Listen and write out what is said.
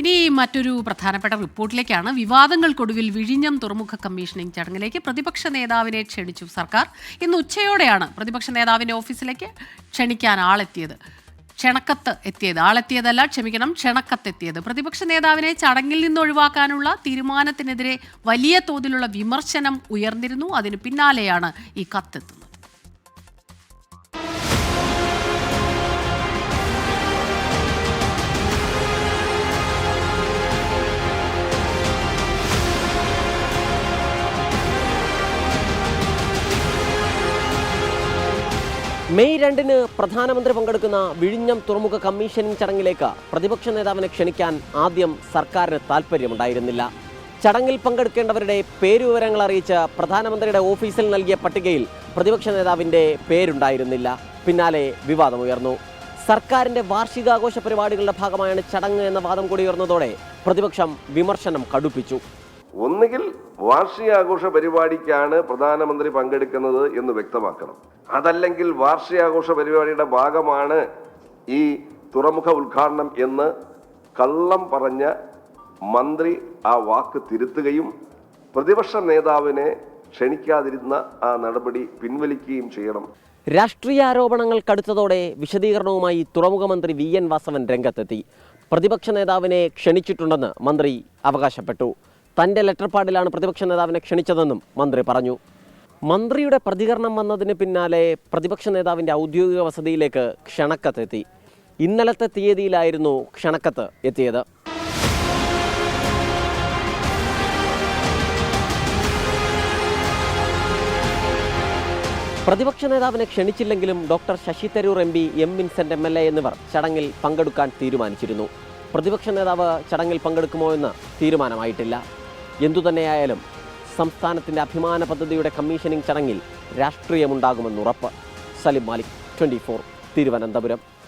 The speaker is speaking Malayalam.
ഇനി മറ്റൊരു പ്രധാനപ്പെട്ട റിപ്പോർട്ടിലേക്കാണ്. വിവാദങ്ങൾക്കൊടുവിൽ വിഴിഞ്ഞം തുറമുഖ കമ്മീഷനിങ് ചടങ്ങിലേക്ക് പ്രതിപക്ഷ നേതാവിനെ ക്ഷണിച്ചു സർക്കാർ. ഇന്ന് ഉച്ചയോടെയാണ് പ്രതിപക്ഷ നേതാവിന്റെ ഓഫീസിലേക്ക് ക്ഷണിക്കാൻ ആളെത്തിയത്. ക്ഷണക്കത്ത് എത്തിയത്. ആളെത്തിയതല്ല ക്ഷമിക്കണം ക്ഷണക്കത്തെത്തിയത്. പ്രതിപക്ഷ നേതാവിനെ ചടങ്ങിൽ നിന്ന് ഒഴിവാക്കാനുള്ള തീരുമാനത്തിനെതിരെ വലിയ തോതിലുള്ള വിമർശനം ഉയർന്നിരുന്നു. അതിന് പിന്നാലെയാണ് ഈ കത്തെത്തുന്നത്. മെയ് രണ്ടിന് പ്രധാനമന്ത്രി പങ്കെടുക്കുന്ന വിഴിഞ്ഞം തുറമുഖ കമ്മീഷനിങ് ചടങ്ങിലേക്ക് പ്രതിപക്ഷ നേതാവിനെ ക്ഷണിക്കാൻ ആദ്യം സർക്കാരിന് താൽപ്പര്യമുണ്ടായിരുന്നില്ല. ചടങ്ങിൽ പങ്കെടുക്കേണ്ടവരുടെ പേരുവിവരങ്ങൾ അറിയിച്ച് പ്രധാനമന്ത്രിയുടെ ഓഫീസിൽ നൽകിയ പട്ടികയിൽ പ്രതിപക്ഷ നേതാവിന്റെ പേരുണ്ടായിരുന്നില്ല. പിന്നാലെ വിവാദമുയർന്നു സർക്കാരിന്റെ വാർഷികാഘോഷ പരിപാടികളുടെ ഭാഗമായാണ് ചടങ്ങ് എന്ന വാദം കൂടി ഉയർന്നതോടെ പ്രതിപക്ഷം വിമർശനം കടുപ്പിച്ചു. ഒന്നുകിൽ വാർഷികാഘോഷ പരിപാടിക്കാണ് പ്രധാനമന്ത്രി പങ്കെടുക്കുന്നത് എന്ന് വ്യക്തമാക്കണം. അതല്ലെങ്കിൽ വാർഷികാഘോഷ പരിപാടിയുടെ ഭാഗമാണ് ഈ തുറമുഖ ഉദ്ഘാടനം എന്ന് കള്ളം പറഞ്ഞ മന്ത്രി ആ വാക്ക് തിരുത്തുകയും പ്രതിപക്ഷ നേതാവിനെ ക്ഷണിക്കാതിരുന്ന ആ നടപടി പിൻവലിക്കുകയും ചെയ്യണം. രാഷ്ട്രീയ ആരോപണങ്ങൾ കടുത്തതോടെ വിശദീകരണവുമായി തുറമുഖ മന്ത്രി വി എൻ വാസവൻ രംഗത്തെത്തി. പ്രതിപക്ഷ നേതാവിനെ ക്ഷണിച്ചിട്ടുണ്ടെന്ന് മന്ത്രി അവകാശപ്പെട്ടു. തന്റെ ലെറ്റർ പാഡിലാണ് പ്രതിപക്ഷ നേതാവിനെ ക്ഷണിച്ചതെന്നും മന്ത്രി പറഞ്ഞു. മന്ത്രിയുടെ പ്രതികരണം വന്നതിന് പിന്നാലെ പ്രതിപക്ഷ നേതാവിന്റെ ഔദ്യോഗിക വസതിയിലേക്ക് ക്ഷണക്കത്തെത്തി. ഇന്നലത്തെ തീയതിയിലായിരുന്നു ക്ഷണക്കത്ത് എത്തിയത്. പ്രതിപക്ഷ നേതാവിനെ ക്ഷണിച്ചില്ലെങ്കിലും doctor Shashi Tharoor M P M Vincent M L A എന്നിവർ ചടങ്ങിൽ പങ്കെടുക്കാൻ തീരുമാനിച്ചിരുന്നു. പ്രതിപക്ഷ നേതാവ് ചടങ്ങിൽ പങ്കെടുക്കുമോ എന്ന് തീരുമാനമായിട്ടില്ല. എന്തുതന്നെയായാലും സംസ്ഥാനത്തിന്റെ അഭിമാന പദ്ധതിയുടെ കമ്മീഷനിങ് ചടങ്ങിൽ രാഷ്ട്രീയമുണ്ടാകുമെന്നുറപ്പ്. സലിം മാലിക് ട്വന്റി തിരുവനന്തപുരം.